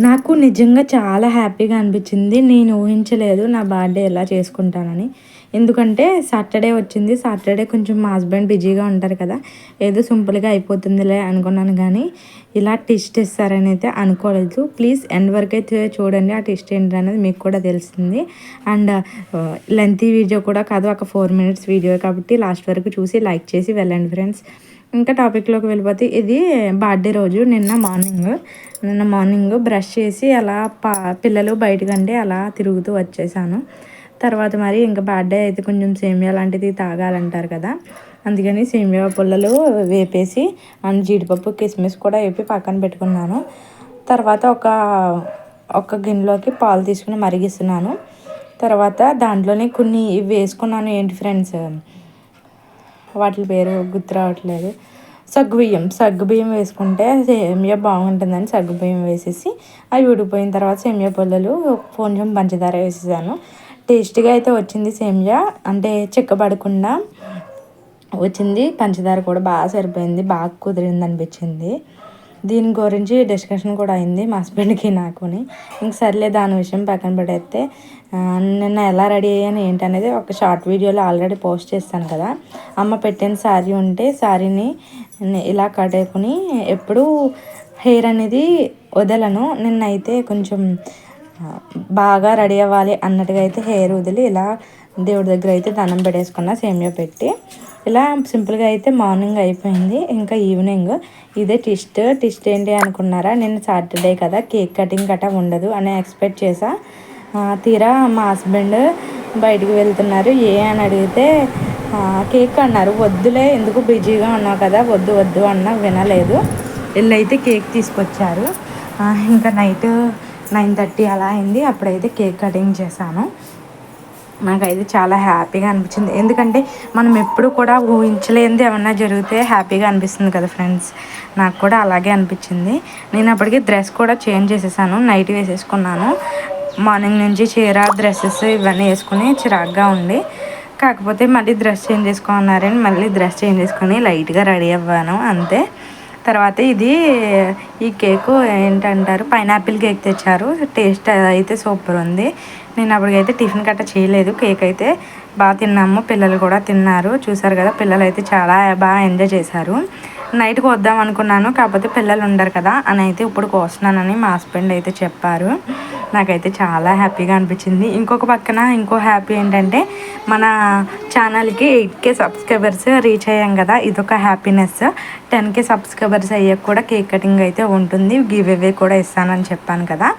నాకు నిజంగా చాలా హ్యాపీగా అనిపించింది. నేను ఊహించలేదు నా బర్త్డే ఎలా చేసుకుంటానని. ఎందుకంటే సాటర్డే వచ్చింది. సాటర్డే కొంచెం మా హస్బెండ్ బిజీగా ఉంటారు కదా. ఏదో సింపుల్గా అయిపోతుందిలే అనుకున్నాను కానీ ఇలా టెస్ట్ ఇస్తారని అయితే అనుకోలేదు. ప్లీజ్ ఎండ్ వరకు అయితే చూడండి ఆ టెస్ట్ ఏంటి అనేది మీకు కూడా తెలిసింది. అండ్ లెంతీ వీడియో కూడా కాదు ఒక ఫోర్ మినిట్స్ వీడియో కాబట్టి లాస్ట్ వరకు చూసి లైక్ చేసి వెళ్ళండి ఫ్రెండ్స్. ఇంకా టాపిక్లోకి వెళ్ళిపోతే ఇది బర్త్డే రోజు నిన్న మార్నింగ్. నిన్న మార్నింగ్ బ్రష్ చేసి అలా పా పిల్లలు బయటకంటే అలా తిరుగుతూ వచ్చేసాను. తర్వాత మరి ఇంకా బర్త్డే అయితే కొంచెం సేమియా లాంటిది తాగాలంటారు కదా. అందుకని సేమియా పుల్లలు వేపేసి అండ్ జీడిపప్పు కిస్మిస్ కూడా వేపి పక్కన పెట్టుకున్నాను. తర్వాత ఒక ఒక గిన్నెలోకి పాలు తీసుకుని మరిగిస్తున్నాను. తర్వాత దాంట్లోనే కొన్ని ఇవి వేసుకున్నాను ఏంటి ఫ్రెండ్స్? వాటి పేరు గుర్తు రావట్లేదు. సగ్గుబియ్యం. సగ్గుబియ్యం వేసుకుంటే సేమియా బాగుంటుందని సగ్గుబియ్యం వేసేసి అవి ఉడిపోయిన తర్వాత సేమియా పొల్లలు కొంచెం పంచదార వేసేసాను. టేస్టీగా అయితే వచ్చింది సేమియా. అంటే చెక్కబడకుండా వచ్చింది. పంచదార కూడా బాగా సరిపోయింది. బాగా కుదిరింది అనిపించింది. దీని గురించి డిస్కషన్ కూడా అయింది మా హస్బెండ్కి నాకుని. ఇంక సర్లే దాని విషయం పక్కన పడేస్తే నిన్న ఎలా రెడీ అయ్యాను ఏంటనేది ఒక షార్ట్ వీడియోలో ఆల్రెడీ పోస్ట్ చేస్తాను కదా. అమ్మ పెట్టిన శారీ ఉంటే శారీని ఇలా కట్టేకుని ఎప్పుడు హెయిర్ అనేది వదలను. నిన్నైతే కొంచెం బాగా రెడీ అవ్వాలి అన్నట్టుగా అయితే హెయిర్ వదిలి ఇలా దేవుడి దగ్గర అయితే దండం పెట్టేసుకున్న సేమియా పెట్టి. ఇలా సింపుల్గా అయితే మార్నింగ్ అయిపోయింది. ఇంకా ఈవినింగ్ ఇదే టిస్ట్ టిస్ట్ ఏంటి అనుకున్నారా? నేను సాటర్డే కదా కేక్ కటింగ్ కట్ట ఉండదు అని ఎక్స్పెక్ట్ చేసా తీరా మా హస్బెండ్ బయటికి వెళ్తున్నారు. ఏ అని అడిగితే కేక్ అన్నారు. వద్దులే ఎందుకు బిజీగా ఉన్నావు కదా? వద్దు వద్దు అన్న వినలేదు. వెళ్ళైతే కేక్ తీసుకొచ్చారు. ఇంకా నైట్ నైన్ థర్టీ అలా అయింది. అప్పుడైతే కేక్ కటింగ్ చేశాను. నాకైతే చాలా హ్యాపీగా అనిపించింది. ఎందుకంటే మనం ఎప్పుడు కూడా ఊహించలేనిది ఏమన్నా జరిగితే హ్యాపీగా అనిపిస్తుంది కదా ఫ్రెండ్స్. నాకు కూడా అలాగే అనిపించింది. నేను అప్పటికి డ్రెస్ కూడా చేంజ్ చేసేసాను. నైట్ వేసేసుకున్నాను. మార్నింగ్ నుంచి చీర డ్రెస్సెస్ ఇవన్నీ వేసుకుని చిరాగ్గా ఉండి కాకపోతే మళ్ళీ డ్రెస్ చేంజ్ చేసుకోమన్నారని మళ్ళీ డ్రెస్ చేంజ్ చేసుకొని లైట్గా రెడీ అవ్వాను. అంతే. తర్వాత ఇది ఈ కేకు ఏంటంటారు? పైనాపిల్ కేక్ తెచ్చారు. టేస్ట్ అయితే సూపర్ ఉంది. నేను అప్పటికైతే టిఫిన్ గట్ట చేయలేదు. కేక్ అయితే బాగా తిన్నాము. పిల్లలు కూడా తిన్నారు. చూసారు కదా పిల్లలు అయితే చాలా బాగా ఎంజాయ్ చేశారు. నైట్కి వద్దాం అనుకున్నాను. కాకపోతే పిల్లలు ఉండరు కదా అని అయితే ఇప్పుడు కోస్తున్నానని మా హస్బెండ్ అయితే చెప్పారు. నాకైతే చాలా హ్యాపీగా అనిపించింది. ఇంకొక పక్కన ఇంకో హ్యాపీ ఏంటంటే మన ఛానల్కి ఎయిట్ కే సబ్స్క్రైబర్స్ రీచ్ అయ్యాం కదా ఇదొక హ్యాపీనెస్. టెన్ కే సబ్స్క్రైబర్స్ అయ్యాక కూడా కేక్ కటింగ్ అయితే ఉంటుంది. గివ్ అవే కూడా ఇస్తానని చెప్పాను కదా.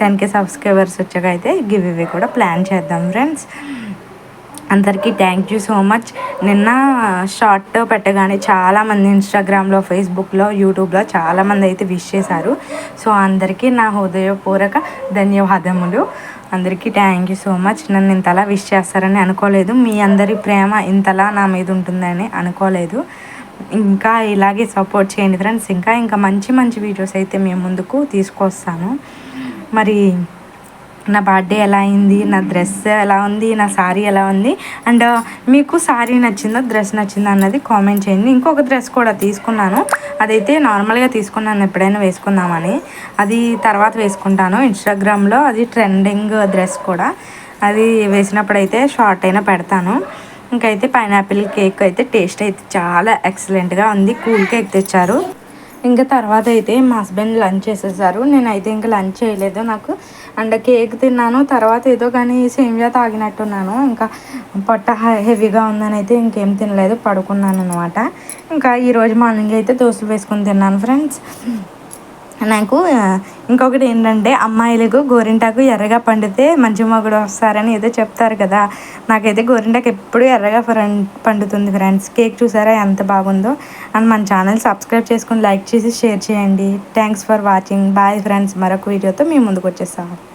టెన్ కే సబ్స్క్రైబర్స్ వచ్చాక అయితే గివ్ అవే కూడా ప్లాన్ చేద్దాం ఫ్రెండ్స్. అందరికీ థ్యాంక్ యూ సో మచ్ నిన్న షార్ట్ పెట్టగానే చాలామంది ఇన్స్టాగ్రామ్లో ఫేస్బుక్లో యూట్యూబ్లో చాలామంది అయితే విష్ చేశారు. సో అందరికీ నా హృదయపూర్వక ధన్యవాదములు. అందరికీ థ్యాంక్ యూ సో మచ్ నన్ను ఇంతలా విష్ చేస్తారని అనుకోలేదు. మీ అందరి ప్రేమ ఇంతలా నా మీద ఉంటుందని అనుకోలేదు. ఇంకా ఇలాగే సపోర్ట్ చేయండి ఫ్రెండ్స్ ఇంకా ఇంకా మంచి మంచి వీడియోస్ అయితే మేము ముందుకు తీసుకొస్తాను మరి నా బర్త్డే ఎలా అయింది? నా డ్రెస్ ఎలా ఉంది? నా శారీ ఎలా ఉంది? అండ్ uh, మీకు శారీ నచ్చిందా? డ్రెస్ నచ్చిందా? అన్నది కామెంట్ చేయండి. ఇంకొక డ్రెస్ కూడా తీసుకున్నాను. అదైతే నార్మల్గా తీసుకున్నాను. ఎప్పుడైనా వేసుకుందామని. అది తర్వాత వేసుకుంటాను. ఇన్స్టాగ్రామ్లో అది ట్రెండింగ్ డ్రెస్ కూడా. అది వేసినప్పుడైతే షార్ట్ అయినా పెడతాను. ఇంకైతే పైనాపిల్ కేక్ అయితే టేస్ట్ అయితే చాలా ఎక్సలెంట్గా ఉంది. కూల్ కేక్ తెచ్చారు. ఇంకా తర్వాత అయితే మా హస్బెండ్ లంచ్ చేసేసారు. నేనైతే ఇంకా లంచ్ చేయలేదు నాకు. అండ్ కేక్ తిన్నాను. తర్వాత ఏదో కానీ సేమియా తాగినట్టున్నాను. ఇంకా పొట్ట హెవీగా ఉందని అయితే ఇంకేం తినలేదు. పడుకున్నాను అనమాట ఇంకా ఈరోజు మార్నింగ్ అయితే దోశలు వేసుకొని తిన్నాను ఫ్రెండ్స్. నాకు ఇంకొకటి ఏంటంటే అమ్మాయిలకు గోరింటాకు ఎర్రగా పండితే మంచి మొగుడు వస్తారని ఏదో చెప్తారు కదా. నాకైతే గోరింటాకు ఎప్పుడు ఎర్రగా పండుతుంది ఫ్రెండ్స్ కేక్ చూసారా? ఎంత బాగుందో. అండ్ మన ఛానల్ సబ్స్క్రైబ్ చేసుకొని లైక్ చేసి షేర్ చేయండి. Thanks for watching bye friends మరొక వీడియోతో మీ ముందుకు వచ్చేస్తాము